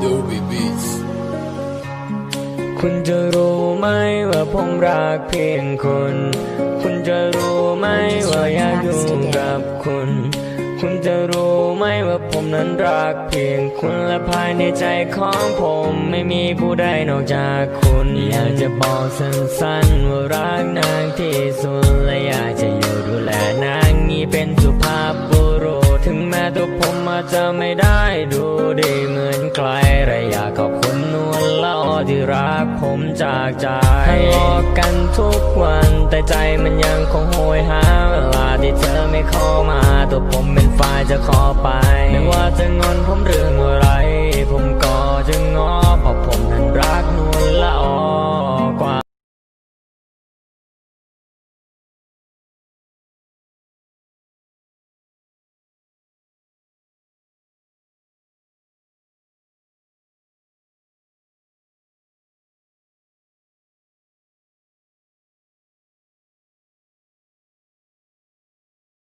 Adobe Beats คุณจะรู้ไหมว่าผมรักเพียงคุณ คุณจะรู้ไหมว่าอยากอยู่กับคุณ คุณจะรู้ไหมว่าผมนั้นรักเพียงคุณและภายในใจของผมไม่มีผู้ใดนอกจากคุณ อยากจะบอกสั้นๆว่ารักนางที่สุดและอยากจะอยู่ จะไม่ได้ดูดีเหมือนใครแต่อยากขอบคุณนวลละอที่รักผมจากใจทะเลาะกันทุกวัน แต่ใจมันยังคงโหยหาเวลาที่เธอไม่เข้ามา ตัวผมเป็นฝ่ายจะขอไปไม่ว่าจะงอนผมเรื่องอะไร ผมก็จะงอ